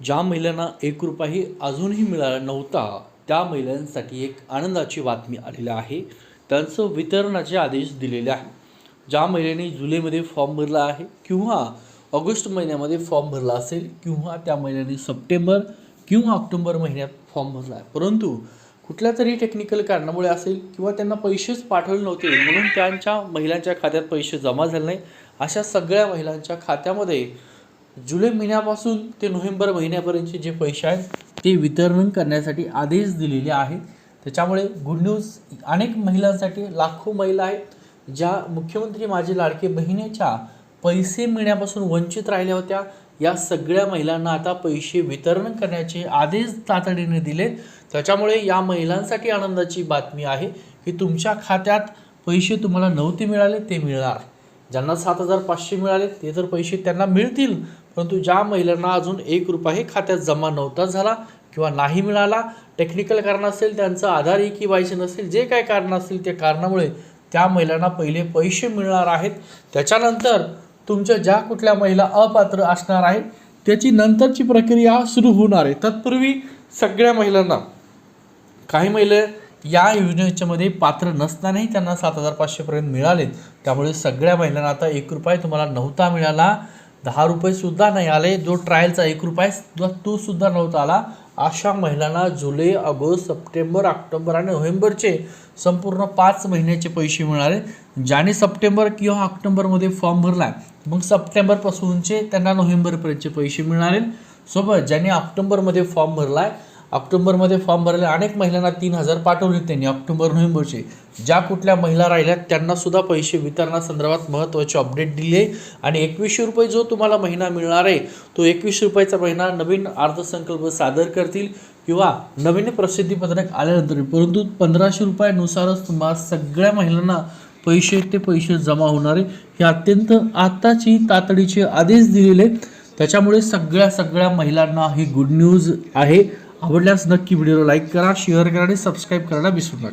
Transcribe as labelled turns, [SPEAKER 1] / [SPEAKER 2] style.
[SPEAKER 1] ज्या महिलांना एक रुपयाही अजूनही मिळाला नव्हता त्या महिलांसाठी एक आनंदाची बातमी आलेली आहे. त्यांचं वितरणाचे आदेश दिलेले आहे ज्या महिलांनी जुलैमध्ये फॉर्म भरला आहे किंवा ऑगस्ट महिन्यामध्ये फॉर्म भरला असेल किंवा त्या महिलांनी सप्टेंबर किंवा ऑक्टोबर महिन्यात फॉर्म भरला आहे. परंतु कुठल्या तरी टेक्निकल कारणामुळे असेल किंवा त्यांना पैसेच पाठवले नव्हते म्हणून त्यांच्या महिलांच्या खात्यात पैसे जमा झाले नाही अशा सगळ्या महिलांच्या खात्यामध्ये जुलै महिन्यापासून ते नोव्हेंबर महिन्यापर्यंतचे जे पैसे आहेत ते वितरण करण्यासाठी आदेश दिलेले आहेत. त्याच्यामुळे गुड न्यूज अनेक महिलांसाठी लाखो महिला आहेत ज्या मुख्यमंत्री माझे लाडके बहिणीच्या पैसे मिळण्यापासून वंचित राहिल्या होत्या. या सगळ्या महिलांना आता पैसे वितरण करण्याचे आदेश तातडीने दिले त्याच्यामुळे या महिलांसाठी आनंदाची बातमी आहे की तुमच्या खात्यात पैसे तुम्हाला नव्हते मिळाले ते मिळणार. ज्यांना सात हजार पाचशे मिळाले ते तर पैसे त्यांना मिळतील. परंतु ज्या महिलांना अजून एक रुपयाही खात्यात जमा नव्हता झाला किंवा नाही मिळाला टेक्निकल कारण असेल त्यांचं आधार ई की वायसी नसेल जे काय कारण असेल त्या कारणामुळे त्या महिलांना पहिले पैसे मिळणार आहेत. त्याच्यानंतर तुमच्या ज्या कुठल्या महिला अपात्र असणार आहेत त्याची नंतरची प्रक्रिया सुरू होणार आहे. तत्पूर्वी सगळ्या महिलांना काही महिला या योजनेच्यामध्ये पात्र नसतानाही त्यांना सात हजार पाचशेपर्यंत मिळालेत. त्यामुळे सगळ्या महिलांना आता एक रुपये तुम्हाला नव्हता मिळाला. दहा रुपयेसुद्धा नाही आले. जो ट्रायलचा एक रुपया तोसुद्धा तो सुद्धा नव्हता आला. अशा महिलांना जुलै ऑगस्ट सप्टेंबर ऑक्टोबर आणि नोव्हेंबरचे संपूर्ण पाच महिन्याचे पैसे मिळाले. ज्याने सप्टेंबर किंवा ऑक्टोबरमध्ये फॉर्म भरला मग सप्टेंबरपासूनचे त्यांना नोव्हेंबरपर्यंतचे पैसे मिळाले. सोबत ज्याने ऑक्टोबरमध्ये फॉर्म भरला आहे ऑक्टोबरमध्ये फॉर्म भरले. अनेक महिलांना तीन हजार पाठवले त्यांनी ऑक्टोबर नोव्हेंबरचे. ज्या कुठल्या महिला राहिल्यात त्यांना सुद्धा पैसे वितरणासंदर्भात महत्त्वाचे अपडेट दिले आणि एकवीसशे रुपये जो तुम्हाला महिना मिळणार आहे तो एकवीस रुपयाचा महिना नवीन अर्थसंकल्प सादर करतील किंवा नवीन प्रसिद्धीपत्रक आल्यानंतर. परंतु पंधराशे रुपयानुसारच तुम्हाला सगळ्या महिलांना पैसे ते पैसे जमा होणार आहे. हे अत्यंत आत्ताची तातडीचे आदेश दिलेले त्याच्यामुळे सगळ्या सगळ्या महिलांना ही गुड न्यूज आहे. आवडल्यास नक्की व्हिडिओला लाईक करा शेअर करा आणि सबस्क्राईब करायला विसरू नका.